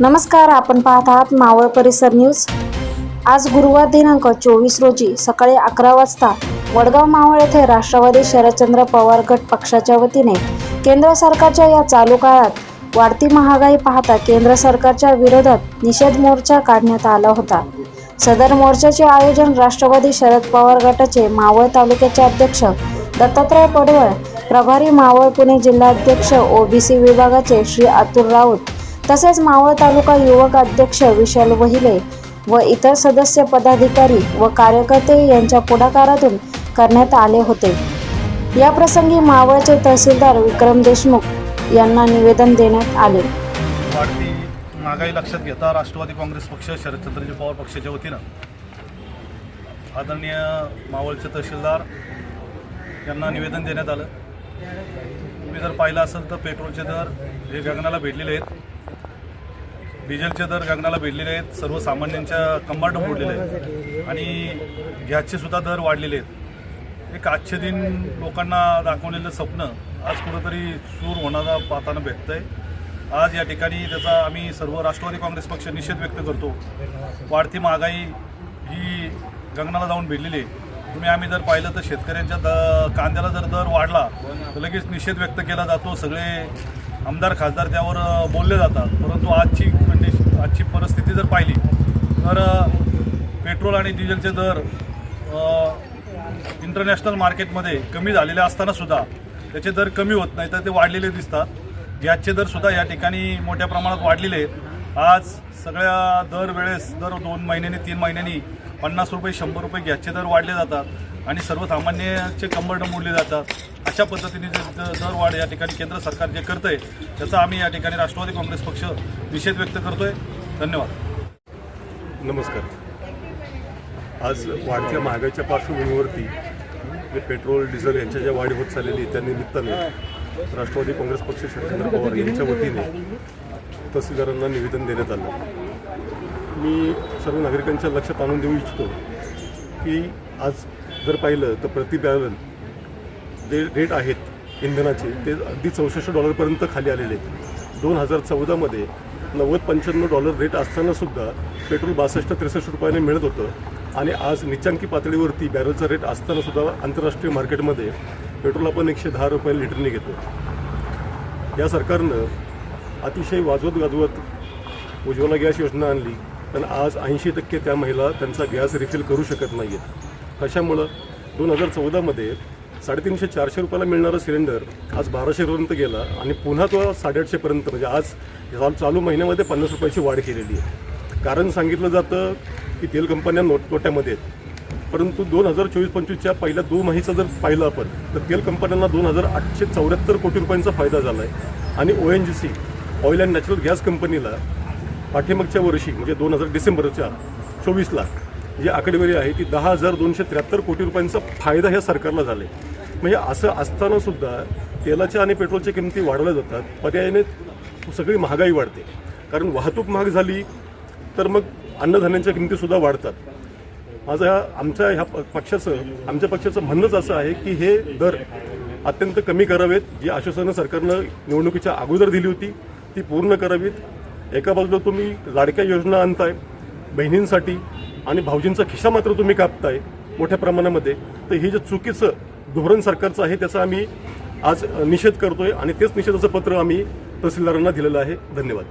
नमस्कार आपण पाहत आहात मावळ परिसर न्यूज. आज गुरुवार दिनांक चोवीस रोजी सकाळी अकरा वाजता वडगाव मावळ येथे राष्ट्रवादी शरदचंद्र पवार गट पक्षाच्या वतीने केंद्र सरकारच्या या चालू काळात वाढती महागाई पाहता केंद्र सरकारच्या विरोधात निषेध मोर्चा काढण्यात आला होता. सदर मोर्चाचे आयोजन राष्ट्रवादी शरद पवार गटाचे मावळ तालुक्याचे अध्यक्ष दत्तात्रय पडवळ प्रभारी मावळ पुणे जिल्हाध्यक्ष ओबीसी विभागाचे श्री अतुल राऊत तसेच मावळ तालुका युवक अध्यक्ष विशाल वहिले व इतर सदस्य पदाधिकारी व कार्यकर्ते यांच्या पुढाकारातून करण्यात आले होते. या प्रसंगी मावळचे तहसीलदार विक्रम देशमुख यांना निवेदन देण्यात आले. वाढती महागाई लक्षात घेता राष्ट्रवादी काँग्रेस पक्ष शरदचंद्रजी पवार पक्षाच्या वतीनं आदरणीय मावळचे तहसीलदार यांना निवेदन देण्यात आलं. तुम्ही जर पाहिलं असेल तर पेट्रोलचे दर हे गगनाला भेटलेले आहेत. डिझेलचे दर गगनाला भेटलेले आहेत सर्वसामान्यांच्या कंबाट मोडलेले आहेत. आणि गॅसचे सुद्धा दर वाढलेले आहेत. एक आजचे दिन लोकांना दाखवलेलं स्वप्न आज कुठंतरी सूर होणारा पाहताना भेटतंय. आज या ठिकाणी त्याचा आम्ही सर्व राष्ट्रवादी काँग्रेस पक्ष निषेध व्यक्त करतो. वाढती महागाई ही गगनाला जाऊन भिडलेली आहे. तुम्ही आम्ही जर पाहिलं तर शेतकऱ्यांच्या द कांद्याला जर दर वाढला तर लगेच निषेध व्यक्त केला जातो. सगळे आमदार खासदार त्यावर बोलले जातात. परंतु आजची आजची परिस्थिती जर पाहिली तर पेट्रोल आणि डिझेलचे दर इंटरनॅशनल मार्केटमध्ये कमी झालेले असतानासुद्धा त्याचे दर कमी होत नाही तर ते वाढलेले दिसतात. गॅसचे दरसुद्धा या ठिकाणी मोठ्या प्रमाणात वाढलेले आहेत. आज सगळ्या दरवेळेस दर दोन महिन्यांनी तीन महिन्यांनी पन्नास रुपये शंभर रुपये गॅसचे दर वाढले जातात आणि सर्वसामान्याचे कंबरड मोडले जातात. अशा पद्धतीने जे दर वाढ या ठिकाणी केंद्र सरकार जे करतं आहे त्याचा आम्ही या ठिकाणी राष्ट्रवादी काँग्रेस पक्ष निषेध व्यक्त करतो आहे धन्यवाद. नमस्कार. आज वाढत्या महागाईच्या पार्श्वभूमीवरती जे पेट्रोल डिझेल यांच्या ज्या वाढ होत चाललेली आहे त्या निमित्ताने राष्ट्रवादी काँग्रेस पक्ष शरदचंद्र पवार यांच्या वतीने तहसीलदारांना निवेदन देण्यात आलं. मी सर्व नागरिकांच्या लक्षात आणून देऊ इच्छितो की आज जर पाहिलं तर प्रति बॅरल जे रेट आहेत इंधनाचे ते अगदी चौसष्ट डॉलरपर्यंत खाली आलेले आहेत. दोन हजार चौदामध्ये नव्वद पंच्याण्णव डॉलर रेट असतानासुद्धा पेट्रोल बासष्ट त्रेसष्ट रुपयाने मिळत होतं. आणि आज निचांकी पातळीवरती बॅरलचा रेट असतानासुद्धा आंतरराष्ट्रीय मार्केटमध्ये पेट्रोल आपण एकशे दहा रुपये लिटरने घेतो. या सरकारनं अतिशय वाजवत गाजवत उज्ज्वला गॅस योजना आणली पण आज ऐंशी टक्के त्या महिला त्यांचा गॅस रिफिल करू शकत नाही आहेत कशामुळं? दोन हजार चौदामध्ये साडेतीनशे चारशे रुपयाला मिळणारं सिलेंडर आज बाराशेपर्यंत गेला आणि पुन्हा तो साडेआठशेपर्यंत म्हणजे आज चालू महिन्यामध्ये पन्नास रुपयाची वाढ केलेली आहे. कारण सांगितलं जातं की तेल कंपन्या नोटकोट्यामध्ये आहेत. परंतु दोन हजार चोवीस पंचवीसच्या पहिल्या दो महिचा जर पाहिलं आपण तर तेल कंपन्यांना दोन हजार आठशे चौऱ्याहत्तर कोटी रुपयांचा फायदा झाला आहे आणि O N G C oil and natural gas कंपनीला पाठीमागच्या वर्षी म्हणजे दोन हजार डिसेंबरच्या चोवीसला जी आकडेवारी आहे ती दहा हजार दोनशे त्र्याहत्तर कोटी रुपयांचा फायदा ह्या सरकारला झाला आहे म्हणजे असं असताना सुद्धा तेलाच्या आणि पेट्रोलच्या किमती वाढवल्या जातात पर्यायाने सगळी महागाई वाढते. कारण वाहतूक महाग झाली तर मग अन्नधान्यांच्या किमतीसुद्धा वाढतात. माझं ह्या आमच्या ह्या प- पक्षाचं आमच्या पक्षाचं म्हणणंच असं आहे की हे दर अत्यंत कमी करावेत. जी आश्वासनं सरकारनं निवडणुकीच्या अगोदर दिली होती ती पूर्ण करावीत. एका बाजूला तुम्ही लाडक्या योजना आणताय बहिणींसाठी आणि भाऊजींचा खिसा मात्र तुम्ही कापताय मोठ्या प्रमाणामध्ये. तर हे जे चुकीचं धोरण सरकारचं आहे त्याचा आम्ही आज निषेध करतोय आणि तेच निषेधाचं पत्र आम्ही तहसीलदारांना दिलेलं आहे. धन्यवाद.